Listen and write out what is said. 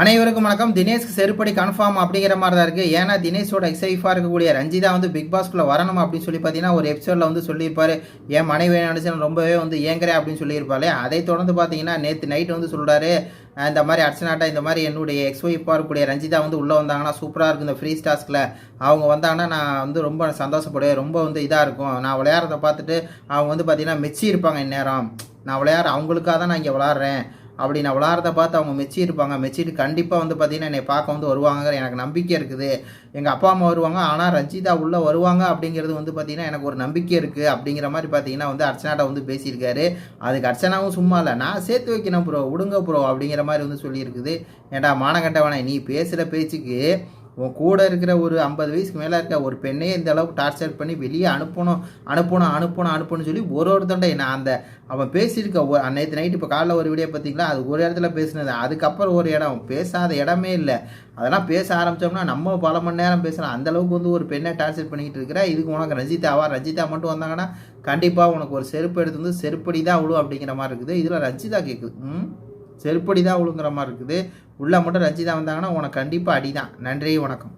அனைவருக்கும் வணக்கம். தினேஷ்க்கு செருப்படி கன்ஃபார்ம் அப்படிங்கிற மாதிரி தான் இருக்குது ஏன்னா தினேஷோட எக்ஸைஃபாக இருக்கக்கூடிய ரஞ்சிதா வந்து பிக் பாஸ்க்குள்ளே வரணும் அப்படின்னு சொல்லி பார்த்தீங்கன்னா ஒரு எபிசோடில் வந்து சொல்லியிருப்பார். என் மனைவி நினச்சி ரொம்பவே வந்து ஏங்குறேன் அப்படின்னு சொல்லியிருப்பாரு. அதை தொடர்ந்து பார்த்தீங்கன்னா நேற்று நைட் வந்து சொல்கிறாரு இந்த மாதிரி அர்ச்சனாட்டா இந்த மாதிரி என்னுடைய எக்ஸ் ஒய்ஃபாக இருக்கக்கூடிய ரஞ்சிதா வந்து உள்ளே வந்தாங்கன்னா சூப்பராக இருக்கும் இந்த ஃப்ரீ ஸ்டாஸ்கில் அவங்க வந்தாங்கன்னா நான் வந்து ரொம்ப சந்தோஷப்படுவேன். ரொம்ப வந்து இதாக இருக்கும். நான் விளையாடுறத பார்த்துட்டு அவங்க வந்து பார்த்தீங்கன்னா மெச்சி இருப்பாங்க இந்நேரம். நான் விளையாடுற அவங்களுக்காக தான் நான் இங்கே விளாட்றேன் அப்படி நான் விளாட்றத பார்த்து அவங்க மெச்சிருப்பாங்க மெச்சிட்டு கண்டிப்பாக வந்து பார்த்தீங்கன்னா என்னை பார்க்க வந்து வருவாங்கிற எனக்கு நம்பிக்கை இருக்குது. எங்கள் அப்பா அம்மா வருவாங்க. ஆனால் ரஞ்சிதா உள்ளே வருவாங்க அப்படிங்கிறது வந்து பார்த்தீங்கன்னா எனக்கு ஒரு நம்பிக்கை இருக்குது அப்படிங்கிற மாதிரி பார்த்தீங்கன்னா வந்து அர்ச்சனாட்ட வந்து பேசியிருக்காரு. அதுக்கு அர்ச்சனாவும் சும்மா இல்லை. நான் சேர்த்து வைக்கணும் ப்ரோ விடுங்க ப்ரோ அப்படிங்கிற மாதிரி வந்து சொல்லியிருக்குது. ஏன்டா மானகண்டவனை நீ பேசுகிற பேச்சுக்கு உன் கூட இருக்கிற ஒரு ஐம்பது வயசுக்கு மேலே இருக்க ஒரு பெண்ணையே இந்த அளவுக்கு டார்ச்சர் பண்ணி வெளியே அனுப்பணும் அனுப்பணும் அனுப்பணும் அனுப்பணும்னு சொல்லி ஒரு ஒருத்தண்ட நான் அந்த அவன் பேசியிருக்க ஒரு நேற்று நைட்டு இப்போ காலைல ஒரு வீடியோ பார்த்தீங்களா அது ஒரு இடத்துல பேசினது. அதுக்கப்புறம் ஒரு இடம். பேசாத இடமே இல்லை. அதெல்லாம் பேச ஆரம்பித்தோம்னா நம்ம பல மணி நேரம் பேசலாம். அந்த அளவுக்கு வந்து ஒரு பெண்ணை டார்ச்சர் பண்ணிக்கிட்டு இருக்கிற இதுக்கு உனக்கு ரஞ்சிதாவா? ரஞ்சிதா மட்டும் வந்தாங்கன்னா கண்டிப்பாக உனக்கு ஒரு செருப்பு எடுத்து வந்து செருப்படி தான் விழும் அப்படிங்கிற மாதிரி இருக்குது. இதில் ரஞ்சிதா கேட்குது ம்? செருப்படி தான் விழுங்குற மாதிரி இருக்குது. உள்ளே மட்டும் ரஞ்சிதா வந்தாங்கன்னா உனக்கு கண்டிப்பாக அடி தான் நன்றி வணக்கம்.